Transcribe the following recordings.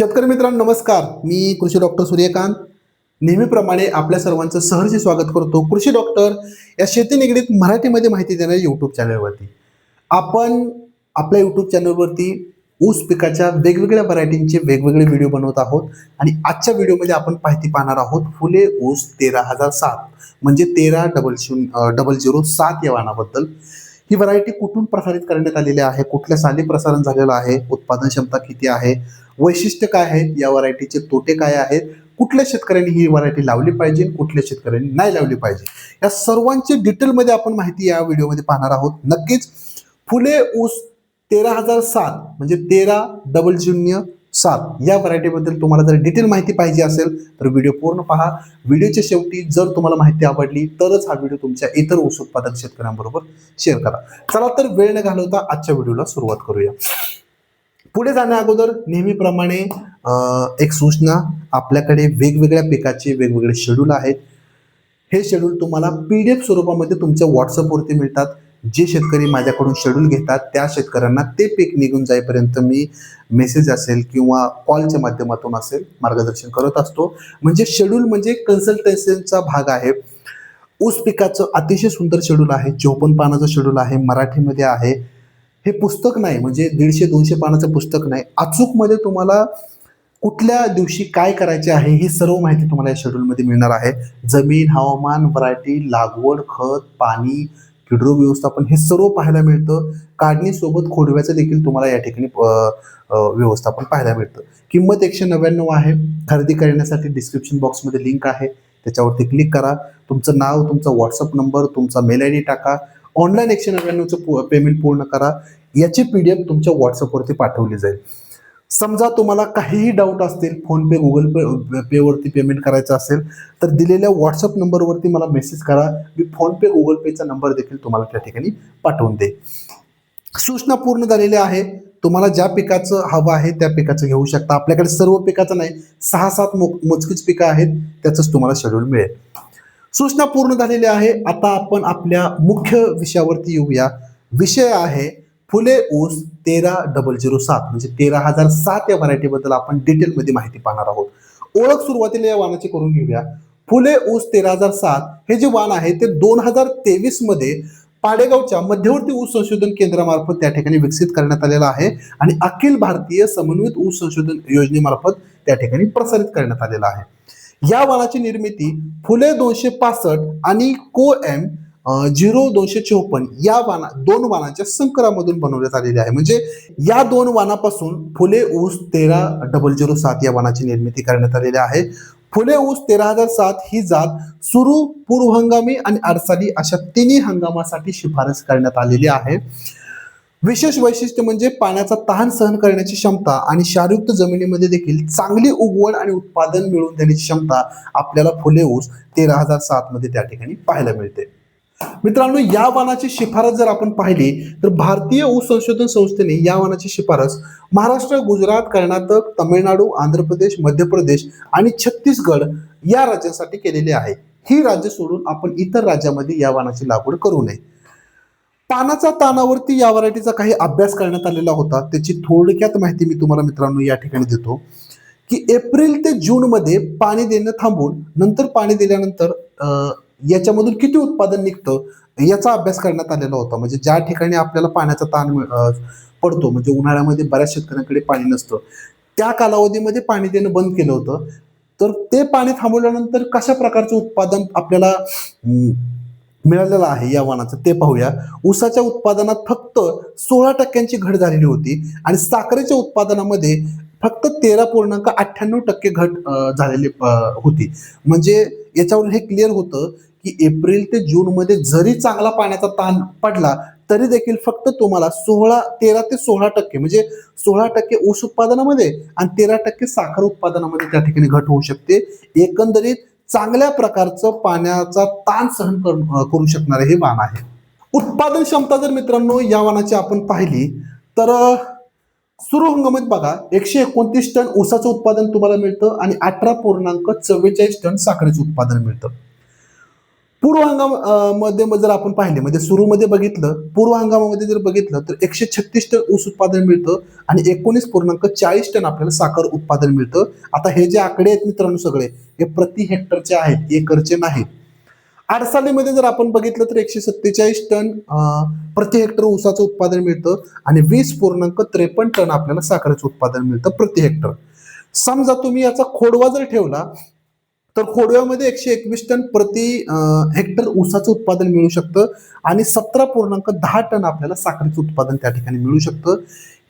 शेतकरी मित्रांनो नमस्कार. मी कृषी डॉक्टर सूर्यकांत. नेहमीप्रमाणे आपल्या सर्वांचं सहर्ष स्वागत करतो कृषी डॉक्टर या शेती निगडीत मराठीमध्ये माहिती देणाऱ्या यूट्यूब चॅनलवरती आपण आपल्या यूट्यूब चॅनलवरती ऊस पिकाच्या वेगवेगळ्या व्हरायटींचे वेगवेगळे व्हिडिओ बनवत आहोत आणि आजच्या व्हिडिओमध्ये आपण माहिती पाहणार आहोत फुले ऊस तेरा हजार सात. म्हणजे तेरा डबल शून्य डबल झिरो सात या वाणाबद्दल. ही व्हरायटी कुठून प्रसारित करण्यात आलेली आहे? कुठल्या साली प्रसारण झालेलं आहे? उत्पादन क्षमता किती आहे? वैशिष्ट्य काय आहेत? या व्हरायटीचे तोटे काय आहेत? कुठल्या शेतकऱ्यांनी ही व्हरायटी लावली पाहिजे? कुठल्या शेतकऱ्यांनी नाही लावली पाहिजे? या सर्वांची डिटेलमध्ये आपण माहिती या व्हिडिओमध्ये पाहणार आहोत. नक्कीच फुले ऊस तेरा हजार सात म्हणजे तेरा डबल शून्य सात. या व्हरायटीबद्दल तुम्हाला जर डिटेल माहिती पाहिजे असेल तर व्हिडिओ पूर्ण पहा. व्हिडिओच्या शेवटी जर तुम्हाला माहिती आवडली तरच हा व्हिडिओ तुमच्या इतर ऊस उत्पादक शेतकऱ्यांबरोबर शेअर करा. चला तर वेळ न घालवता आजच्या व्हिडिओला सुरुवात करूया. पुढे जाण्या अगोदर नेहमीप्रमाणे एक सूचना. आपल्याकडे वेगवेगळ्या पिकाचे वेगवेगळे शेड्यूल आहेत. हे शेड्यूल तुम्हाला पी डी एफ स्वरूपामध्ये तुमच्या व्हॉट्सअपवरती मिळतात. जे शेतकरी माझ्याकडून शेड्यूल घेतात त्या शेतकऱ्यांना ते पीक निघून जाईपर्यंत मी मेसेज असेल किंवा कॉलच्या माध्यमातून असेल मार्गदर्शन करत असतो. म्हणजे शेड्यूल म्हणजे कन्सल्टन्सीचा भाग आहे. ऊस पिकाचं अतिशय सुंदर शेड्यूल आहे चौपन्न पानाचं शेड्यूल आहे मराठीमध्ये आहे. हे पुस्तक नाही म्हणजे दीडशे दोनशे पानाचं पुस्तक नाही. अचूकमध्ये तुम्हाला कुठल्या दिवशी काय करायचे आहे ही सर्व माहिती तुम्हाला या शेड्यूलमध्ये मिळणार आहे. जमीन हवामान वरायटी लागवड खत पाणी किडरो व्यवस्थापन हे सर्व पाहायला मिळतं. काढणीसोबत खोडव्याचं देखील तुम्हाला या ठिकाणी व्यवस्थापन पाहायला मिळतं. किंमत एकशे नव्याण्णव आहे. खरेदी करण्यासाठी डिस्क्रिप्शन बॉक्समध्ये लिंक आहे. त्याच्यावरती क्लिक करा. तुमचं नाव तुमचा व्हॉट्सअप नंबर तुमचा मेल आय डी टाका. ऑनलाईन एकशे नव्याण्णवचं पेमेंट पूर्ण करा. याची पी डी एफ तुमच्या व्हॉट्सअपवरती पाठवली जाईल. समजा तुम्हाला काहीही डाऊट असतील फोनपे गुगल पे पेवरती पेमेंट करायचं असेल तर दिलेल्या व्हॉट्सअप नंबरवरती मला मेसेज करा. मी फोनपे गुगल पेचा नंबर देखील तुम्हाला त्या ठिकाणी पाठवून दे सूचना पूर्ण झालेल्या आहे. तुम्हाला ज्या पिकाचं हवं आहे त्या पिकाचं घेऊ शकता. आपल्याकडे सर्व पिकाचं नाही सहा सात मो मोजकीच पिकं आहेत त्याचंच तुम्हाला शेड्यूल मिळेल. सूचना पूर्ण झालेली आहे. आता आपण आपल्या मुख्य विषयावरती येऊया. विषय आहे फुले ऊस तेरा डबल झिरो सात म्हणजे तेरा हजार सात या व्हरायटीबद्दल आपण डिटेलमध्ये माहिती पाहणार आहोत. ओळख सुरुवातीला या वाहनाची करून घेऊया. फुले ऊस तेरा हजार सात हे जे वाण आहे ते दोन हजार तेवीसमध्ये पाडेगावच्या मध्यवर्ती ऊस संशोधन केंद्रामार्फत त्या ठिकाणी विकसित करण्यात आलेला आहे आणि अखिल भारतीय समन्वित ऊस संशोधन योजनेमार्फत त्या ठिकाणी प्रसारित करण्यात आलेला आहे. या वाणाची निर्मिती फुले दोनशे पासष्ट आणि को एम झिरो दोनशे चोपन्न या वाना दोन वाणाच्या संकरामधून बनवण्यात आलेली आहे. म्हणजे या दोन वाणापासून फुले ऊस तेरा डबल झिरो सात या वाणाची निर्मिती करण्यात आलेली आहे. फुले ऊस तेरा हजार सात ही जात सुरू पूर्व हंगामी आणि अडसाली अशा तिन्ही हंगामासाठी शिफारस करण्यात आलेली आहे. विशेष वैशिष्ट्य म्हणजे पाण्याचा तहान सहन करण्याची क्षमता आणि क्षारयुक्त जमिनीमध्ये देखील चांगली उगवण आणि उत्पादन मिळवून देण्याची क्षमता आपल्याला फुले ऊस तेरा हजार सात मध्ये त्या ठिकाणी पाहायला मिळते. मित्रांनो या वाणाची शिफारस जर आपण पाहिली तर भारतीय ऊस संशोधन संस्थेने या वाणाची शिफारस महाराष्ट्र गुजरात कर्नाटक तामिळनाडू आंध्र प्रदेश मध्य प्रदेश आणि छत्तीसगड या राज्यांसाठी केलेली आहे. ही राज्य सोडून आपण इतर राज्यामध्ये या वाणाची लागवड करू नये. पानाचा तानावरती या व्हरायटीचा काही अभ्यास करण्यात आलेला होता. त्याची थोडक्यात माहिती मी तुम्हाला मित्रांनो या ठिकाणी देतो. की एप्रिल ते जून मध्ये पाणी देणं थांबून नंतर पाणी दिल्यानंतर अं, याच्यामधून किती उत्पादन निघतं याचा अभ्यास करण्यात आलेला होता. म्हणजे ज्या ठिकाणी आपल्याला पाण्याचा ताण मिळ- पडतो म्हणजे उन्हाळ्यामध्ये बऱ्याच शेतकऱ्यांकडे पाणी नसतं त्या कालावधीमध्ये पाणी देणं बंद केलं होतं. तर ते पाणी थांबवल्यानंतर कशा प्रकारचं उत्पादन आपल्याला मिळालेलं आहे या वाणाचं ते पाहूया. ऊसाच्या उत्पादनात फक्त सोळा टक्क्यांची घट झालेली होती आणि साखरेच्या उत्पादनामध्ये फक्त तेरा पूर्णांक अठ्ठ्याण्णव टक्के घट झालेली होती. म्हणजे याच्यावर हे क्लिअर होतं की एप्रिल ते जून मध्ये जरी चांगला पाण्याचा ताण पडला तरी देखील फक्त तुम्हाला सोळा तेरा ते सोळा टक्के म्हणजे सोळा टक्के ऊस उत्पादनामध्ये आणि तेरा टक्के साखर उत्पादनामध्ये त्या ठिकाणी घट होऊ शकते. एकंदरीत चांगल्या प्रकारचं पाण्याचा ताण सहन करू शकणारे हे वाण आहे. उत्पादन क्षमता जर मित्रांनो या वाणाची आपण पाहिली तर सुरू हंगामात बघा एकशे एकोणतीस टन ऊसाचं उत्पादन तुम्हाला मिळतं आणि अठरा पूर्णांक चव्वेचाळीस टन साखरेचं उत्पादन मिळतं. पूर्व हंगाममध्ये जर आपण पाहिले म्हणजे सुरूमध्ये बघितलं पूर्व हंगामामध्ये जर बघितलं तर एकशे छत्तीस टन ऊस उत्पादन मिळतं आणि एकोणीस पूर्णांक चाळीस टन आपल्याला साखर उत्पादन मिळतं. आता हे जे आकडे आहेत मित्रांनो सगळे हे प्रति हेक्टरचे आहेत एकरचे नाहीत. आडसालीमध्ये जर आपण बघितलं तर एकशे सत्तेचाळीस टन प्रति हेक्टर ऊसाचं उत्पादन मिळतं आणि वीस पूर्णांक त्रेपन्न टन आपल्याला साखरेचं उत्पादन मिळतं प्रति हेक्टर. समजा तुम्ही याचा खोडवा जर ठेवला तर खोडव्यामध्ये एकशे एकवीस टन प्रति हेक्टर ऊसाचं उत्पादन मिळू शकतं आणि सतरा पूर्णांक दहा टन आपल्याला साखरेचं उत्पादन त्या ठिकाणी मिळू शकतं.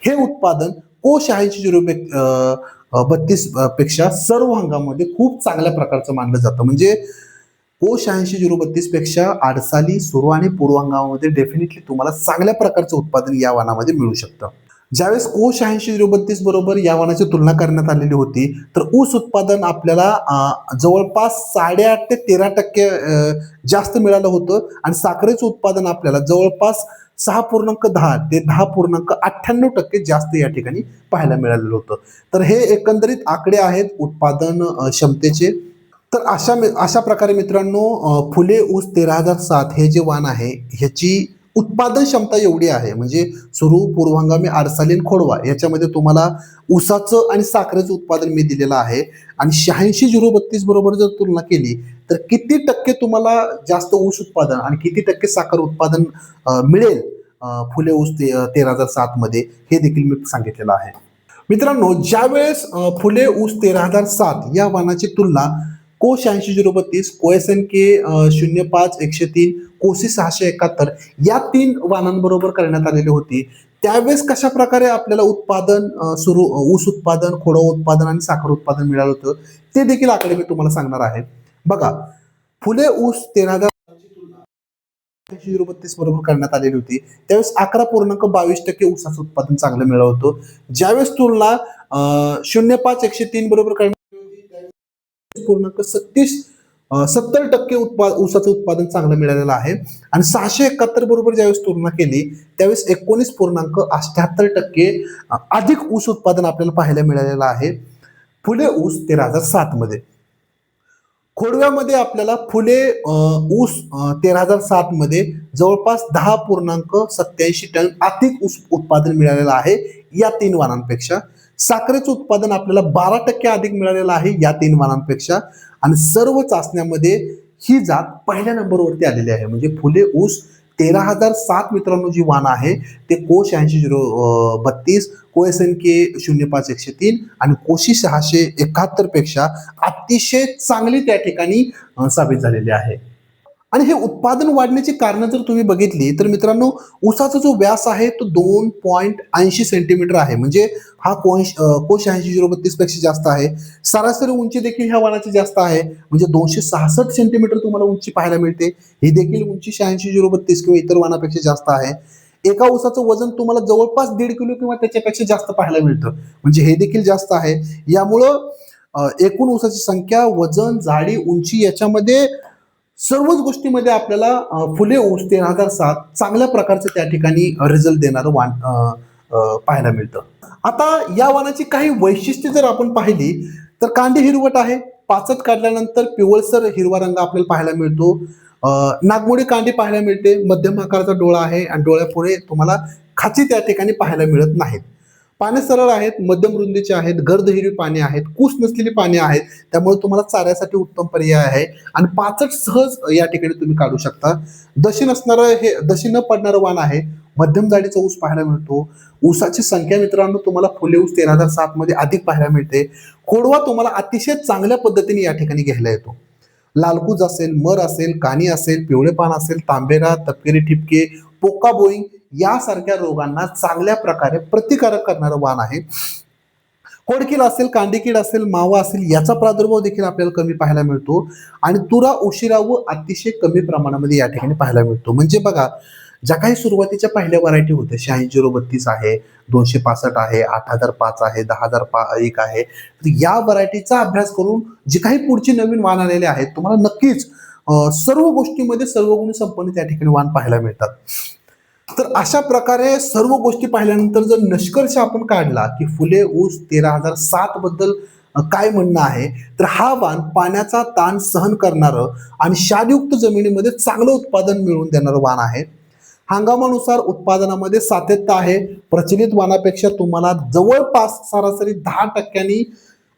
हे उत्पादन को शहाऐंशी झिरो बत्तीसपेक्षा सर्व हंगामामध्ये खूप चांगल्या प्रकारचं मानलं जातं. म्हणजे को शहाऐंशी झिरो बत्तीसपेक्षा आडसाली सुरू आणि पूर्व हंगामामध्ये डेफिनेटली तुम्हाला चांगल्या प्रकारचं उत्पादन या वानामध्ये मिळू शकतं. ज्यावेळेस ओ शहाऐंशी झिरो बत्तीस बरोबर या वाणाची तुलना करण्यात आलेली होती तर ऊस उत्पादन आपल्याला जवळपास साडेआठ ते तेरा टक्के जास्त मिळालं होतं आणि साखरेचं उत्पादन आपल्याला जवळपास सहा पूर्णांक दहा ते दहा पूर्णांक अठ्ठ्याण्णव टक्के जास्त या ठिकाणी पाहायला मिळालेलं होतं. तर हे एकंदरीत आकडे आहेत उत्पादन क्षमतेचे. तर अशा मि- अशा प्रकारे मित्रांनो फुले ऊस तेरा हजार सात हे जे वाण आहे ह्याची उत्पादन क्षमता एवढी आहे. म्हणजे सुरू पूर्वांगामी आरसालीन खोडवा याच्यामध्ये तुम्हाला ऊसाचं आणि साखरेचं उत्पादन मी दिलेलं आहे. आणि शहाऐंशी झिरो बत्तीस बरोबर जर तुलना केली तर किती टक्के तुम्हाला जास्त ऊस उत्पादन आणि किती टक्के साखर उत्पादन मिळेल फुले ऊस ते तेरा हजार सातमध्ये हे देखील मी सांगितलेलं आहे. मित्रांनो ज्यावेळेस फुले ऊस तेरा हजार सात या वाहनाची तुलना को शहाऐंशी झिरो बत्तीस को एस एन के शून्य पाच एकशे तीन कोसी सहाशे एकाहत्तर या तीन वाहनांबरोबर करण्यात आलेली होती. त्यावेळेस कशा प्रकारे आपल्याला उत्पादन सुरू ऊस उत्पादन खोडं उत्पादन आणि साखर उत्पादन मिळालं होतं ते देखील आकडे मी तुम्हाला सांगणार आहे. बघा फुले ऊस तेरा हजार झिरो बत्तीस बरोबर करण्यात आलेली होती. त्यावेळेस अकरा पूर्णांक बावीस टक्के ऊसाचं उत्पादन चांगलं मिळालं होतं. ज्यावेळेस तुलना अं, शून्य पाच एकशे तीन बरोबर करण्यात पूर्णांक सत्तीस सत्तर टक्के उत्पाद ऊसाचं उत्पादन चांगलं मिळालेलं आहे. आणि सहाशे एकाहत्तर बरोबर ज्यावेळेस तुलना केली त्यावेळेस एकोणीस पूर्णांक अठ्याहत्तर टक्के अधिक ऊस उत्पादन आपल्याला पाहायला मिळालेलं आहे. फुले ऊस तेरा हजार सात मध्ये. खोडव्यामध्ये आपल्याला फुले ऊस तेरा हजार सात मध्ये जवळपास दहा पूर्णांक सत्याऐंशी टन अधिक ऊस उत्पादन मिळालेलं आहे या तीन वाणांपेक्षा. साखरेचं उत्पादन आपल्याला बारा टक्के अधिक मिळालेलं आहे या तीन वाणांपेक्षा. आणि सर्व चाचण्यामध्ये ही जात पहिल्या नंबरवरती आलेली आहे. म्हणजे फुले ऊस तेरा हजार सात मित्रांनो जी वाण आहे ते को शहाऐंशी झिरो बत्तीस को एस एन के शून्य पाच एकशे तीन आणि कोशी सहाशे एकाहत्तरपेक्षा अतिशय चांगली त्या ठिकाणी साबित झालेली आहे. आणि हे उत्पादन वाढण्याची कारणं जर तुम्ही बघितली तर मित्रांनो ऊसाचा जो व्यास आहे तो दोन पॉईंट ऐंशी सेंटीमीटर आहे. म्हणजे हा कोश कोश ऐंशी झिरो बत्तीसपेक्षा जास्त आहे. सरासरी उंची देखील ह्या वनाची जास्त आहे. म्हणजे दोनशे सहासष्ट सेंटीमीटर तुम्हाला उंची पाहायला मिळते. ही देखील उंची शहाऐंशी झिरो बत्तीस किंवा इतर वनापेक्षा जास्त आहे. एका ऊसाचं वजन तुम्हाला जवळपास दीड किलो किंवा त्याच्यापेक्षा जास्त पाहायला मिळतं. म्हणजे हे देखील जास्त आहे. यामुळं एकूण ऊसाची संख्या वजन जाडी उंची याच्यामध्ये सर्वच गोष्टीमध्ये आपल्याला फुले ऊस तीन हजार सात चांगल्या प्रकारचं त्या ठिकाणी रिझल्ट देणारं वाण पाहायला मिळतं. आता या वाणाची काही वैशिष्ट्ये जर आपण पाहिली तर कांडी हिरवट आहे. पाचट काढल्यानंतर पिवळसर हिरवा रंग आपल्याला पाहायला मिळतो. नागमोडी कांडी पाहायला मिळते. मध्यम आकाराचा डोळा आहे आणि डोळ्यापुढे तुम्हाला खाची त्या ठिकाणी पाहायला मिळत नाहीत. पाने सरळ आहेत मध्यम रुंदीचे आहेत गर्द हिरवी पाने आहेत कूस नसलेली पाने आहेत त्यामुळे तुम्हाला चाऱ्यासाठी उत्तम पर्याय आहे. आणि पाचट सहज या ठिकाणी तुम्ही काढू शकता. दशी नसणारं हे दशी न पडणारं वाण आहे. मध्यम जाडीचा ऊस पाहायला मिळतो. ऊसाची संख्या मित्रांनो तुम्हाला फुले ऊस तेरा हजार सात मध्ये अधिक पाहायला मिळते. खोडवा तुम्हाला अतिशय चांगल्या पद्धतीने या ठिकाणी घ्यायला येतो. लालकूज असेल मर असेल कानी असेल पिवळे पान असेल तांबेरा तपकिरी ठिपके पोका बोईंग यासारख्या रोगांना चांगल्या प्रकारे प्रतिकारक करणारं वाण आहे. कोडकीड असेल कांडीकीड असेल मावा असेल याचा प्रादुर्भाव देखील आपल्याला कमी पाहायला मिळतो. आणि तुरा उशिरा व अतिशय कमी प्रमाणामध्ये या ठिकाणी पाहायला मिळतो. म्हणजे बघा ज्या काही सुरुवातीच्या पहिल्या व्हरायटी होत्या शहाऐंशी झिरो बत्तीस आहे दोनशे पासष्ट आहे आठ हजार पाच आहे दहा हजार पा एक आहे तर या व्हरायटीचा अभ्यास करून जे काही पुढचे नवीन वाण आलेले आहेत तुम्हाला नक्कीच सर्व गोष्टीमध्ये सर्व गुण संपन्न त्या ठिकाणी वाण पाहायला मिळतात. तर अशा प्रकारे सर्व गोष्टी पाहिल्यानंतर जर निष्कर्ष आपण काढला की फुले ऊस तेरा हजार सात बद्दल काय म्हणणं आहे तर हा वाण पाण्याचा ताण सहन करणारं आणि क्षारयुक्त जमिनीमध्ये चांगलं उत्पादन मिळवून देणारं वाण आहे. हंगामानुसार उत्पादनामध्ये सातत्य आहे. प्रचलित वाणापेक्षा तुम्हाला जवळपास सरासरी दहा टक्क्यांनी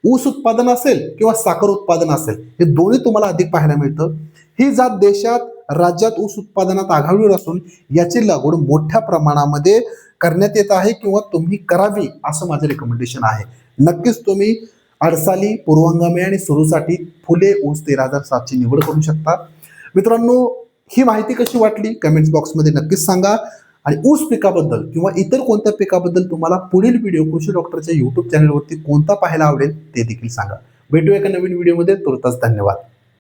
ऊस उत्पादन असेल किंवा साखर उत्पादन असेल. हे दोन्ही तुम्हाला अधिक पाहायला मिळतं. ही जात देशात राज्यात ऊस उत्पादनात आघाडीवर असून याची लागवड मोठ्या प्रमाणामध्ये करण्यात येत आहे किंवा तुम्ही करावी असं माझं रिकमेंडेशन आहे. नक्कीच तुम्ही अडसाली पूर्वंगामी आणि सुरूसाठी फुले ऊस तेरा हजार सातची निवड करू शकता. मित्रांनो ही माहिती कशी वाटली? कमेंट्स बॉक्समध्ये नक्कीच सांगा. आणि ऊस पिकाबद्दल किंवा इतर कोणत्या पिकाबद्दल तुम्हाला पुढील व्हिडिओ कृषी डॉक्टरच्या युट्यूब चॅनलवरती कोणता पाहायला आवडेल ते देखील सांगा. भेटूया एका नवीन व्हिडिओमध्ये तुर्तास धन्यवाद.